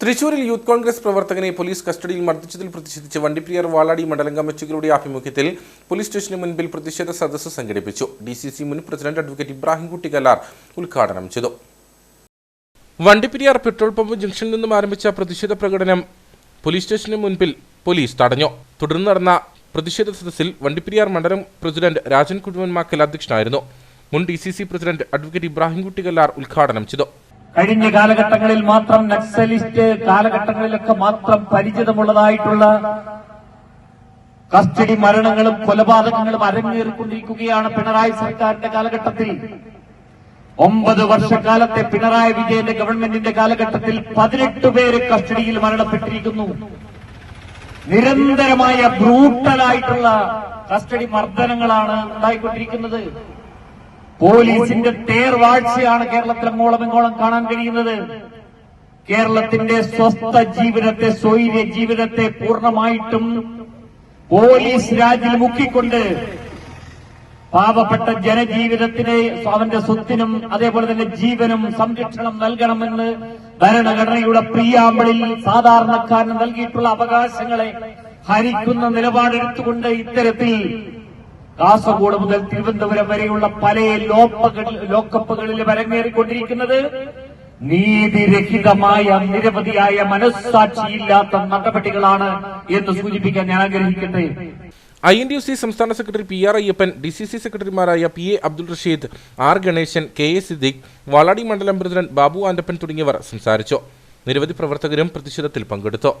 തൃശൂരിൽ youth Congress പ്രവർത്തകനെ police കസ്റ്റഡിയിൽ മർദ്ദിച്ചതിൽ പ്രതിഷേധിച്ച് വണ്ടിപ്പെരിയാർ വാളാടി മണ്ഡലം കമ്മിറ്റികളുടെ ആഭിമുഖ്യത്തിൽ പോലീസ് സ്റ്റേഷന് മുൻപിൽ പ്രതിഷേധ സദസ്സ് സംഘടിപ്പിച്ചു. ഡി സി സി മുൻ പ്രസിഡന്റ് അഡ്വക്കേറ്റ് ഇബ്രാഹിംകുട്ടി കല്ലാർ ഉദ്ഘാടനം ചെയ്തു. വണ്ടിപ്പെരിയാർ പെട്രോൾ പമ്പ് ജംഗ്ഷനിൽ നിന്നും ആരംഭിച്ച പ്രതിഷേധ പ്രകടനം പോലീസ് സ്റ്റേഷന് മുൻപിൽ പോലീസ് തടഞ്ഞു. തുടർന്ന് നടന്ന പ്രതിഷേധ സദസ്സിൽ വണ്ടിപ്പെരിയാർ മണ്ഡലം പ്രസിഡന്റ് രാജൻ കുടുംബന്മാക്കൽ അധ്യക്ഷനായിരുന്നു. മുൻ D C C president advocate Ibrahimkutty Kallar ഉദ്ഘാടനം ചെയ്തു. കഴിഞ്ഞ കാലഘട്ടങ്ങളിൽ മാത്രം നക്സലിസ്റ്റ് കാലഘട്ടങ്ങളിലൊക്കെ മാത്രം പരിചിതമുള്ളതായിട്ടുള്ള കസ്റ്റഡി മരണങ്ങളും കൊലപാതകങ്ങളും അരങ്ങേറിക്കൊണ്ടിരിക്കുകയാണ് പിണറായി സർക്കാരിന്റെ കാലഘട്ടത്തിൽ. ഒമ്പത് വർഷക്കാലത്തെ പിണറായി വിജയന്റെ ഗവൺമെന്റിന്റെ കാലഘട്ടത്തിൽ പതിനെട്ട് പേര് കസ്റ്റഡിയിൽ മരണപ്പെട്ടിരിക്കുന്നു. നിരന്തരമായ ബ്രൂട്ടലായിട്ടുള്ള കസ്റ്റഡി മർദ്ദനങ്ങളാണ് ഉണ്ടായിക്കൊണ്ടിരിക്കുന്നത്. പോലീസിന്റെ തേർവാഴ്ചയാണ് കേരളത്തിൽ അങ്ങോളം ഇങ്ങോളം കാണാൻ കഴിയുന്നത്? കേരളത്തിന്റെ സ്വസ്ഥ ജീവിതത്തെ സ്വൈര്യ ജീവിതത്തെ പൂർണമായിട്ടും പോലീസ് രാജിൽ മുക്കിക്കൊണ്ട് പാവപ്പെട്ട ജനജീവിതത്തിന് അവന്റെ സ്വത്തിനും അതേപോലെ തന്നെ ജീവനും സംരക്ഷണം നൽകണമെന്ന് ഭരണഘടനയുടെ പ്രിയാമ്പളിൽ സാധാരണക്കാരന് നൽകിയിട്ടുള്ള അവകാശങ്ങളെ ഹരിക്കുന്ന നിലപാടെടുത്തുകൊണ്ട് ഇത്തരത്തിൽ കാസർഗോഡ് മുതൽ തിരുവനന്തപുരം വരെയുള്ള പല ലോക്കപ്പുകളിൽ വരങ്ങേറിക്കൊണ്ടിരിക്കുന്നത് നീതിരഹിതമായ നിരവധിയായ മനസ്സാക്ഷിയില്ലാത്ത നടപടികളാണ് എന്ന് സൂചിപ്പിക്കാൻ ഞാൻ ആഗ്രഹിക്കട്ടെ I N D U C സംസ്ഥാന secretary P R Ayyappan D C C സെക്രട്ടറിമാരായ P A Abdul Rasheed R Ganesan K A Siddique Valadi മണ്ഡലം പ്രസിഡന്റ് ബാബു ആന്റപ്പൻ തുടങ്ങിയവർ സംസാരിച്ചു. നിരവധി പ്രവർത്തകരും പ്രതിഷേധത്തിൽ പങ്കെടുത്തു.